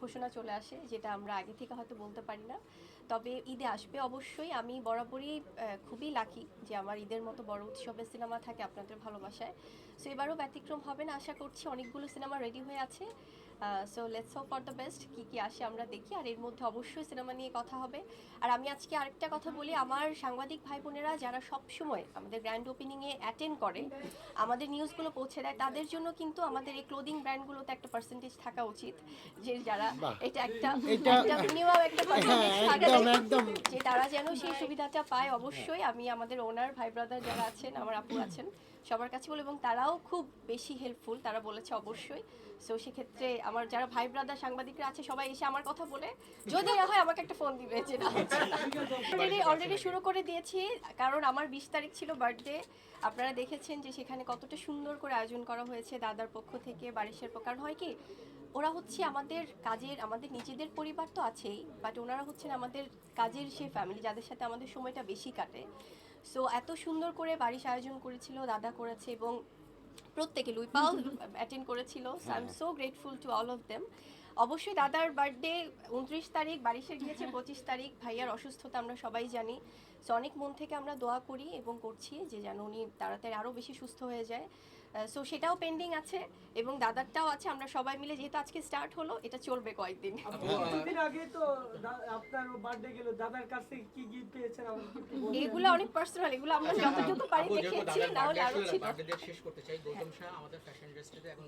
ঘোষণা চলে আসে, যেটা আমরা আগে থেকে হয়তো বলতে পারি না। তবে ঈদে আসবে অবশ্যই। আমি বরাবরই খুবই লাকি যে আমার ঈদের মতো বড় উৎসবের সিনেমা থাকে আপনাদের ভালোবাসায়। সো এবারও ব্যতিক্রম হবে না, আশা করছি। অনেকগুলো সিনেমা রেডি হয়ে আছে। So let's hope for the best কী কী আসে আমরা দেখি আর এর মধ্যে অবশ্যই সিনেমা নিয়ে কথা হবে। আর আমি আজকে আরেকটা কথা বলি আমার সাংবাদিক ভাই বোনেরা যারা সব সময় আমাদের গ্র্যান্ড ওপেনিংয়ে অ্যাটেন্ড করে আমাদের নিউজগুলো পৌঁছে দেয় তাদের জন্য কিন্তু আমাদের এই ক্লোদিং ব্র্যান্ডগুলোতে একটা পার্সেন্টেজ থাকা উচিত যে যারা এটা একটা একটা মিনিমাম একটা পার্সেন্টেজ হ্যাঁ। যে তারা যেন সেই সুবিধাটা পায় অবশ্যই। আমি আমাদের ওনার ভাই ব্রাদার যারা আছেন আমার আপু আছেন সবার কাছে বলে এবং তারাও খুব বেশি হেল্পফুল তারা বলেছে অবশ্যই। সো সেক্ষেত্রে আমার যারা ভাই ব্রাদার সাংবাদিকরা আছে, সবাই এসে আমার কথা বলে, যদি হয় আমাকে একটা ফোন দিবে যে অলরেডি অলরেডি শুরু করে দিয়েছি, কারণ আমার বিশ তারিখ ছিল বার্থডে আপনারা দেখেছেন যে সেখানে কতটা সুন্দর করে আয়োজন করা হয়েছে দাদার পক্ষ থেকে, বারিশের পক্ষ। কারণ হয় কি, ওরা হচ্ছে আমাদের কাজের, আমাদের নিজেদের পরিবার তো আছেই বাট ওনারা হচ্ছেন আমাদের কাজের সে ফ্যামিলি যাদের সাথে আমাদের সময়টা বেশি কাটে। সো এত সুন্দর করে বাড়ির আয়োজন করেছিল দাদা করেছে এবং প্রত্যেকে লুইপাল অ্যাটেন্ড করেছিল। So I'm so grateful to all of them অবশ্যই দাদার বার্থডে উনত্রিশ তারিখ বারিশে গিয়েছে পঁচিশ তারিখ। ভাইয়ার অসুস্থতা আমরা সবাই জানি। সো অনেক মন থেকে আমরা দোয়া করি এবং করছি যে যেন উনি তাড়াতাড়ি আরও বেশি সুস্থ হয়ে যায়। সো সেটাও পেন্ডিং আছে এবং দাদারটাও আছে। আমরা সবাই মিলে যেহেতু আজকে স্টার্ট হলো এটা চলবে কয়েকদিন। কিছুদিন আগে তো আপনার বার্থডে গেল। দাদার কাছ থেকে কি গিফট পেয়েছেন? এগুলো অনেক পার্সোনাল এগুলো আমরা যতটুকু পারি দেখিয়েছি না হলে আরও ছিল। শেষ করতে চাই। গৌতম শাহ আমাদের ফ্যাশন ইন্ডাস্ট্রিতে এখন